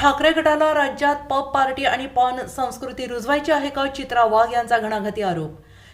ठाकरे गटाला राज्यात pop party आणि पॉन संस्कृती रुजवायची आहे का? चित्रा वाघ यांचा घणाघाती आरोप.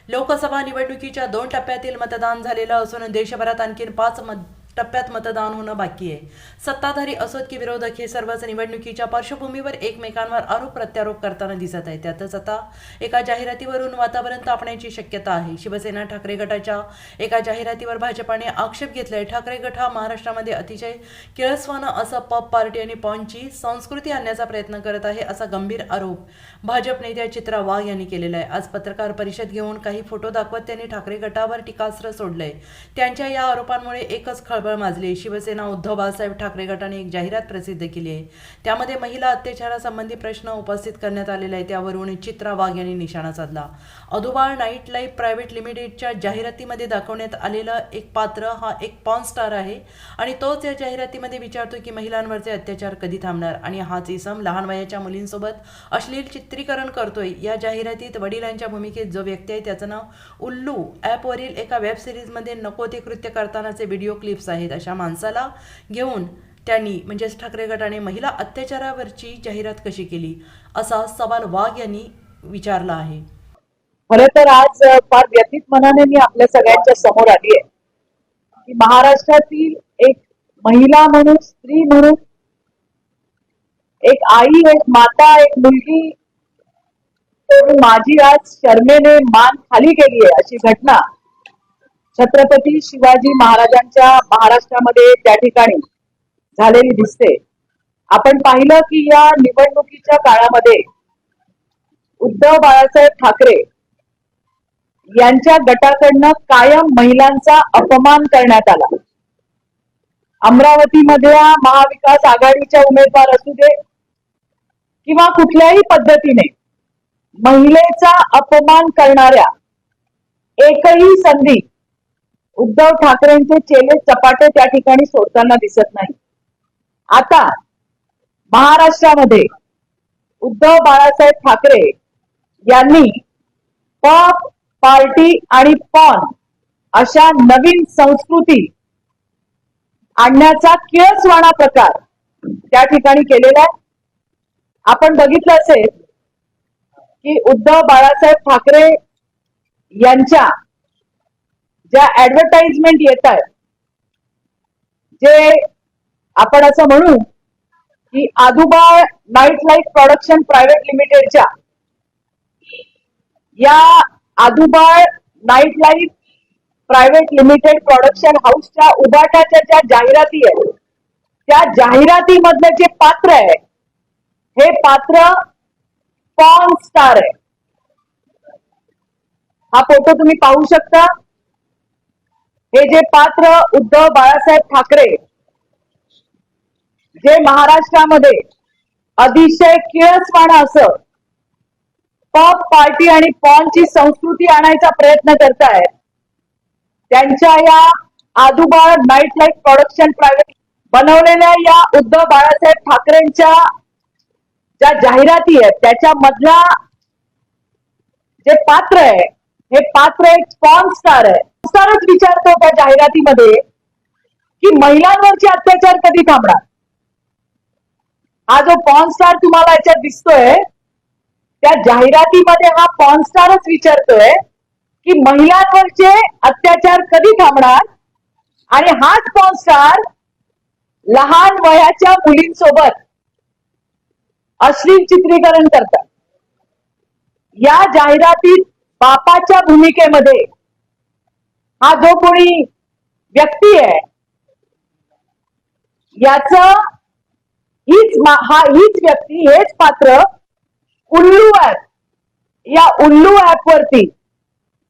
लोकसभा निवडणुकीच्या दोन टप्प्यातील मतदान झालेलं असून देशभरात आणखी पाच मत टप्प्यात मतदान होणं बाकी आहे. सत्ताधारी असोत की विरोधक हे सर्वच निवडणुकीच्या पार्श्वभूमीवर एकमेकांवर आरोप प्रत्यारोप करताना दिसत आहे त्यातच आता एका जाहिरातीवरून वातावरण तापण्याची शक्यता आहे. शिवसेना ठाकरे गटाच्या एका जाहिरातीवर भाजपाने आक्षेप घेतलाय. ठाकरे गट हा महाराष्ट्रामध्ये अतिशय किळसवानं असं पब पार्टी आणि पॉनची संस्कृती आणण्याचा प्रयत्न करत आहे असा गंभीर आरोप भाजप नेत्या चित्रा वाघ यांनी केलेला आहे. आज पत्रकार परिषद घेऊन काही फोटो दाखवत त्यांनी ठाकरे गटावर टीकास्त्र सोडलंय. त्यांच्या या आरोपांमुळे एकच खळबळ माजली शिवसेना उद्धव बाळासाहेब ठाकरे गटाने एक जाहिरात प्रसिद्ध केली आहे. त्यामध्ये महिला अत्याचारासंबंधी प्रश्न उपस्थित करण्यात आलेला आहे त्यावरून चित्रा वाघ यांनी निशाणा साधला. अधुबाळ नाईट लाईफ प्रायव्हेट लिमिटेडच्या जाहिरातीमध्ये दाखवण्यात आलेलं एक पात्र हा एक पॉन स्टार आहे आणि तोच या जाहिरातीमध्ये विचारतो की महिलांवरचे अत्याचार कधी थांबणार? आणि हाच इसम लहान वयाच्या मुलींसोबत अश्लील चित्रीकरण करतोय. या जाहिरातीत वडिलांच्या भूमिकेत जो व्यक्ती आहे त्याचं नाव उल्लू. ॲपवरील एका वेब सिरीजमध्ये नको ते कृत्य करतानाचे व्हिडिओ क्लिप्स आहेत. अशा माणसाला घेऊन त्यांनी म्हणजेच ठाकरे गटाने महिला अत्याचारावरची जाहिरात कशी केली असा सवाल वाघ यांनी विचारला आहे. खर तर आज फार व्यथित मनाने मी आपल्या सगळ्यांच्या समोर आली आहे. की महाराष्ट्रातील एक महिला म्हणून स्त्री म्हणून एक आई एक माता एक मुलगी माझी आज शर्मेने मान खाली गेली आहे अशी घटना छत्रपती शिवाजी महाराजांच्या महाराष्ट्रामध्ये त्या ठिकाणी झालेली दिसते. आपण पाहिलं की या निवडणुकीच्या काळामध्ये उद्धव बाळासाहेब ठाकरे यांच्या गटाकडनं कायम महिलांचा अपमान करण्यात आला. अमरावतीमधल्या महाविकास आघाडीच्या उमेदवार असू दे किंवा कुठल्याही पद्धतीने महिलेचा अपमान करणाऱ्या एकही संधी उद्धव ठाकरेंचे चेले चपाटे त्या ठिकाणी सोडताना दिसत नाही. आता महाराष्ट्रामध्ये उद्धव बाळासाहेब ठाकरे यांनी पॉप पार्टी आणि पॉन अशा नवीन संस्कृती आणण्याचा किळसवाणा प्रकार त्या ठिकाणी केलेला आहे. आपण बघितलं असेल की उद्धव बाळासाहेब ठाकरे यांच्या ज्या ऍडव्हर्टाइजमेंट येत आहेत जे आपण असं म्हणू की Adubal night life production private लिमिटेडच्या या Adubal night life private limited production हाऊसच्या उभाटाच्या ज्या जाहिराती आहेत त्या जाहिरातीमधलं जे पात्र आहे हे पात्र पॉन स्टार आहे. हा फोटो तुम्ही पाहू शकता. हे जे पात्र उद्धव बाळासाहेब ठाकरे जे महाराष्ट्रामध्ये अतिशय किळसवाणं असं पॉप पार्टी आणि पॉनची संस्कृती आणायचा प्रयत्न करतायत त्यांच्या या Adubal night life production private बनवलेल्या या उद्धव बाळासाहेब ठाकरेंच्या ज्या जाहिराती आहेत त्याच्यामधला जे पात्र आहे हे पात्र एक पॉन स्टार आहे. सरच विचारतो त्या जाहिरातीमध्ये की महिलांवरचे अत्याचार कधी थांबणार? हा जो पॉन स्टार तुम्हाला याच्यात दिसतोय त्या जाहिरातीमध्ये हा पॉन स्टारच विचारतोय की महिलांवरचे अत्याचार कधी थांबणार? आणि हाच पॉन स्टार लहान वयाच्या मुलींसोबत अश्लील चित्रीकरण करतात. या जाहिरातीत बापाच्या भूमिकेमध्ये हा जो कोणी व्यक्ती आहे याच हीच हा हीच व्यक्ती हेच पात्र उल्लू ऍप या उल्लू ऍप वरती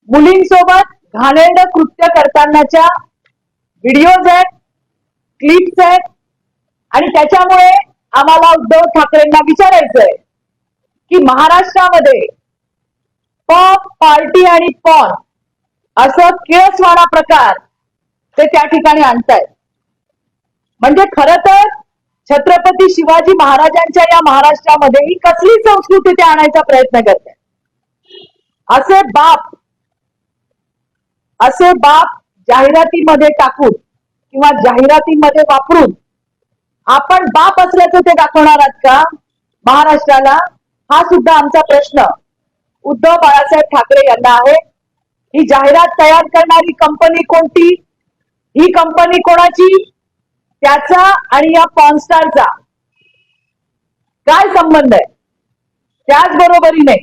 मुलींसोबत घाणेरड कृत्य करतानाच्या व्हिडिओज आहेत क्लिप्स आहेत आणि त्याच्यामुळे आम्हाला उद्धव ठाकरेंना विचारायचंय की महाराष्ट्रामध्ये पॉप पार्टी आणि पॉन असं किळसवाणा प्रकार ते त्या ठिकाणी आणतायत. म्हणजे खर तर छत्रपती शिवाजी महाराजांच्या या महाराष्ट्रामध्ये ही कसली संस्कृती ते आणायचा प्रयत्न करते असे बाप असे बाप जाहिरातीमध्ये टाकून किंवा जाहिरातीमध्ये वापरून आपण बाप असल्याचं ते दाखवणार आहात का? महाराष्ट्राला हा सुद्धा आमचा प्रश्न. उद्धव बाळासाहेब ठाकरे यांना आहे. ही जाहिरात तयार करणारी कंपनी कोणती? ही कंपनी कोणाची? त्याचा आणि या पॉनस्टारचा काय संबंध आहे? त्याचबरोबरीने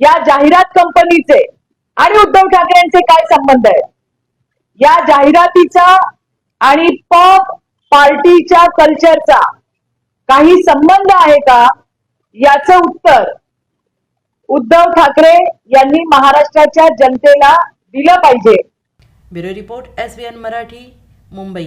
या जाहिरात कंपनीचे आणि उद्धव ठाकरेंचे काय संबंध आहे? या जाहिरातीचा आणि पब पार्टीच्या कल्चरचा काही संबंध आहे का? याचं उत्तर उद्धव ठाकरे यांनी महाराष्ट्राच्या जनतेला दिलं पाहिजे. Bureau report S Marathi Mumbai.